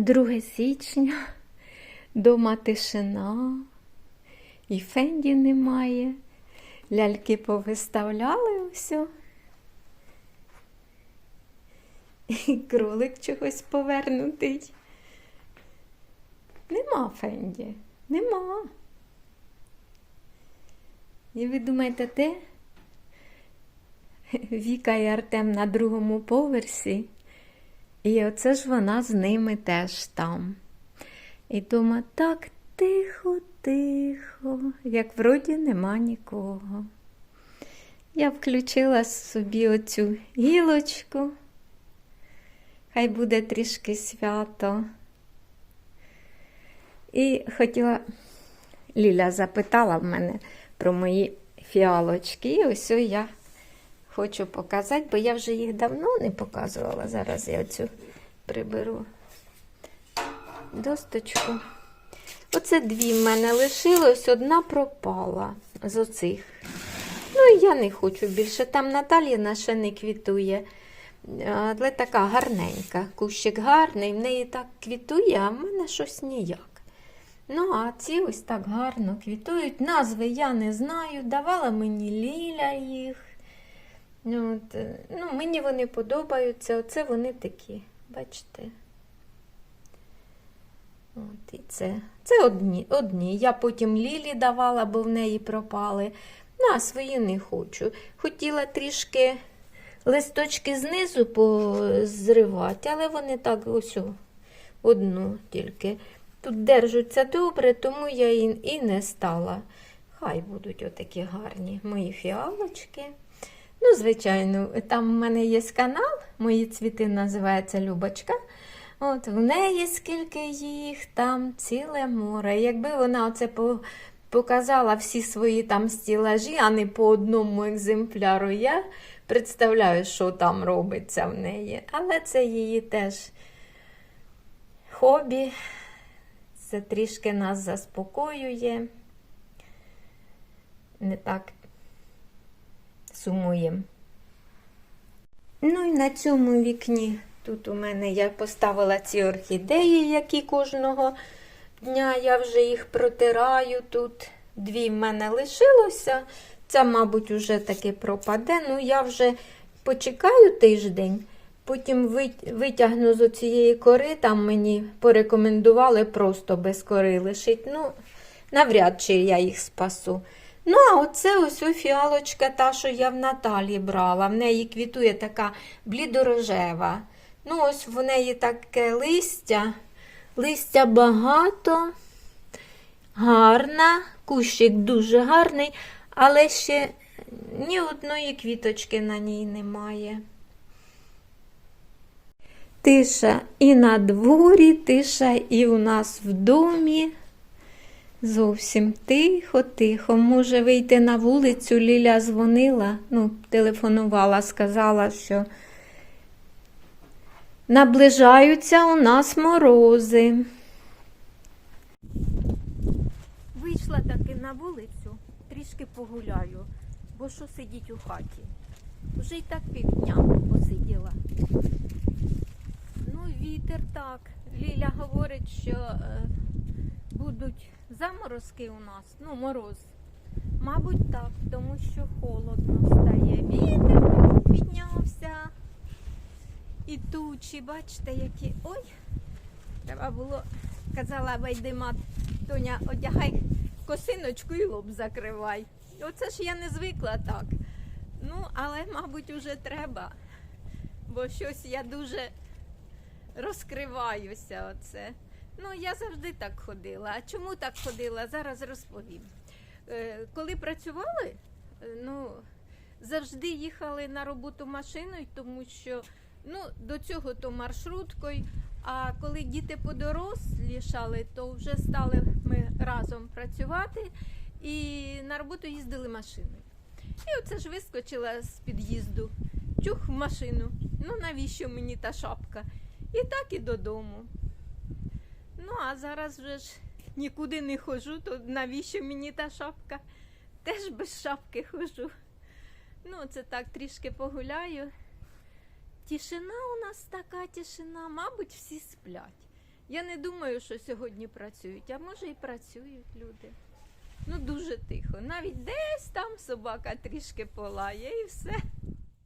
2 січня, дома тишина, і фенді немає. Ляльки повиставляли все. І кролик чогось повернутий. Нема Фенді, нема. І ви думаєте, де? Віка і Артем на другому поверсі. І оце ж вона з ними теж там. І дома так тихо, тихо, як вроді нема нікого. Я включила собі оцю гілочку. Хай буде трішки свято. І хотіла, Ліля запитала в мене про мої фіалочки. І ось я хочу показати, бо я вже їх давно не показувала. Зараз я оцю приберу досточку. Оце дві в мене лишилось, одна пропала з оцих. Ну, і я не хочу більше. Там Наталіна ще не квітує. Але така гарненька. Кущик гарний, в неї так квітує, а в мене щось ніяк. Ну, а ці ось так гарно квітують. Назви я не знаю. Давала мені Ліля їх. Ну, от, е, ну, мені вони подобаються. Оце вони такі, бачите. От, і це це одні, одні. Я потім Лілі давала, бо в неї пропали. Ну, а свої не хочу. Хотіла трішки листочки знизу позривати, але вони так ось одну тільки. Тут держаться добре, тому я і не стала. Хай будуть отакі гарні мої фіалочки. Ну, звичайно, там в мене є канал, мої цвіти називається Любочка. От В неї скільки їх, там ціле море. Якби вона оце по, показала всі свої там стілажі, а не по одному екземпляру, я представляю, що там робиться в неї. Але це її теж хобі. Це трішки нас заспокоює. Не так сумуємо. Ну і на цьому вікні тут у мене я поставила ці орхідеї, які кожного дня я вже їх протираю. Тут дві в мене лишилося. Ця, мабуть, уже таки пропаде. Ну, я вже почекаю тиждень, потім витягну з цієї кори, там мені порекомендували просто без кори лишити. Ну, навряд чи я їх спасу. Ну, а оце ось о фіалочка, та, що я в Наталі брала. В неї квітує така блідорожева. Ну, ось в неї таке листя. Листя багато, гарна, кущик дуже гарний, але ще ні одної квіточки на ній немає. Тиша і на дворі, тиша і у нас в домі. Зовсім тихо, тихо. Може вийти на вулицю, Ліля дзвонила, ну, телефонувала, сказала, що наближаються у нас морози. Вийшла таки на вулицю, трішки погуляю, бо що сидіть у хаті. Вже й так півдня посиділа. Ну, вітер так. Ліля говорить, що е, будуть заморозки у нас, ну, мороз. Мабуть, так, тому що холодно стає. Вітер піднявся. І тучі, бачите, які. Ой, треба було, казала Вайдима, Тоня, одягай косиночку і лоб закривай. Оце ж я не звикла так. Ну, але, мабуть, вже треба. Бо щось я дуже розкриваюся. оце. Ну, я завжди так ходила. А чому так ходила? Зараз розповім. Е, коли працювали, е, ну, завжди їхали на роботу машиною, тому що ну, до цього то маршруткою. А коли діти подорослішали, то вже стали ми разом працювати і на роботу їздили машиною. І оце ж вискочила з під'їзду, чух машину. Ну навіщо мені та шапка? І так і додому. А зараз вже ж нікуди не ходжу, то навіщо мені та шапка? Теж без шапки ходжу. Ну, це так трішки погуляю. Тишина у нас така тишина, мабуть, всі сплять. Я не думаю, що сьогодні працюють, а може і працюють люди. Ну, дуже тихо. Навіть десь там собака трішки полає і все.